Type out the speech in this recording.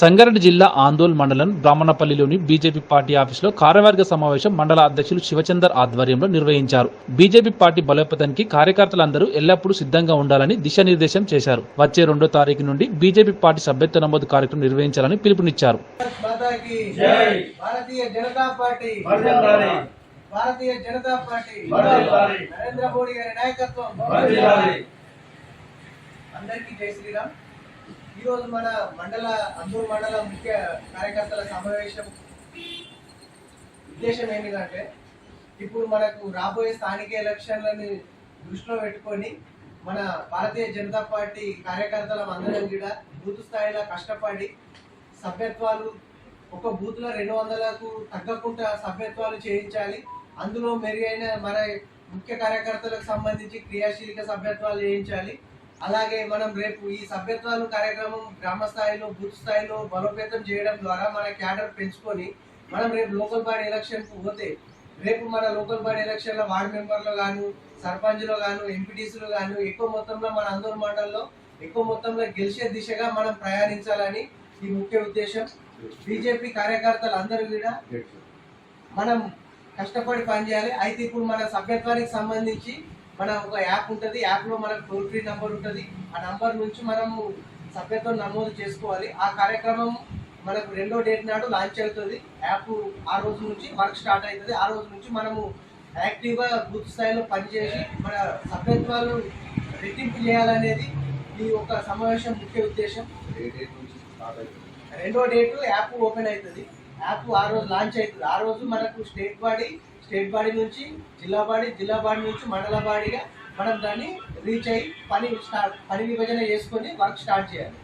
సంగారెడ్డి జిల్లా ఆందోళ్ మండలం బ్రాహ్మణపల్లిలోని BJP party ఆఫీసులో కార్యవర్గ సమావేశం మండల అధ్యక్షులు శివచందర్ ఆధ్వర్యంలో నిర్వహించారు బీజేపీ పార్టీ బలోపేతానికి కార్యకర్తలందరూ ఎల్లప్పుడూ సిద్ధంగా ఉండాలని దిశానిర్దేశం చేశారు వచ్చే రెండో తారీఖు నుండి బీజేపీ పార్టీ సభ్యత్వ నమోదు కార్యక్రమం నిర్వహించాలని పిలుపునిచ్చారు మాతా की జై. భారతీయ జనతా పార్టీ వర్ధిల్లాలి. భారతీయ జనతా పార్టీ వర్ధిల్లాలి. నరేంద్ర మోడీ గారి నాయకత్వం వర్ధిల్లాలి. అందరికీ జై శ్రీరామ్ ఈ రోజు మన మండల అందూరు మండల ముఖ్య కార్యకర్తల సమావేశం ఉద్దేశం ఏమిటంటే ఇప్పుడు మనకు రాబోయే స్థానిక ఎలక్షన్లని దృష్టిలో పెట్టుకొని మన భారతీయ జనతా పార్టీ కార్యకర్తల అందరం కూడా బూత్ స్థాయిలో కష్టపడి సభ్యత్వాలు ఒక బూత్లో రెండు వందలకు తగ్గకుండా సభ్యత్వాలు చేయించాలి. అందులో మెరుగైన మన ముఖ్య కార్యకర్తలకు సంబంధించి క్రియాశీలక సభ్యత్వాలు చేయించాలి. అలాగే మనం రేపు ఈ సభ్యత్వాలు కార్యక్రమం గ్రామ స్థాయిలో బూత్ స్థాయిలో బలోపేతం చేయడం ద్వారా మన క్యాడర్ పెంచుకొని మనం రేపు లోకల్ బాడీ ఎలక్షన్కు పోతే రేపు మన లోకల్ బాడీ ఎలక్షన్లో వార్డు మెంబర్లు గాను సర్పంచ్లో గాను ఎంపీటీసీలు గాను ఎక్కువ మొత్తంలో మన అందరు మండలంలో ఎక్కువ మొత్తంలో గెలిచే దిశగా మనం ప్రయాణించాలని ఈ ముఖ్య ఉద్దేశం. బీజేపీ కార్యకర్తలు అందరూ కూడా మనం కష్టపడి పనిచేయాలి. అయితే ఇప్పుడు మన సభ్యత్వానికి సంబంధించి మన ఒక యాప్ ఉంటుంది యాప్లో మనకు టోల్ ఫ్రీ నంబర్ ఉంటుంది. ఆ నంబర్ నుంచి మనము సభ్యత్వం నమోదు చేసుకోవాలి. ఆ కార్యక్రమం మనకు రెండో డేట్ నాడు లాంచ్ అవుతుంది. యాప్ ఆ రోజు నుంచి వర్క్ స్టార్ట్ అవుతుంది. ఆ రోజు నుంచి మనము యాక్టివ్గా బూత్ స్థాయిలో పనిచేసి మన సభ్యత్వాలు రెట్టింపు చేయాలనేది ఈ ఒక సమావేశం ముఖ్య ఉద్దేశం. రెండో డేట్ యాప్ ఓపెన్ అవుతుంది. యాప్ ఆ రోజు లాంచ్ అవుతుంది. ఆ రోజు మనకు స్టేట్ బాడీ స్టేట్ బాడీ నుంచి జిల్లా బాడీ జిల్లా బాడీ నుంచి మండల బాడీగా మనం దాన్ని రీచ్ అయ్యి పని స్టార్ట్ పని విభజన చేసుకొని వర్క్ స్టార్ట్ చేయాలి.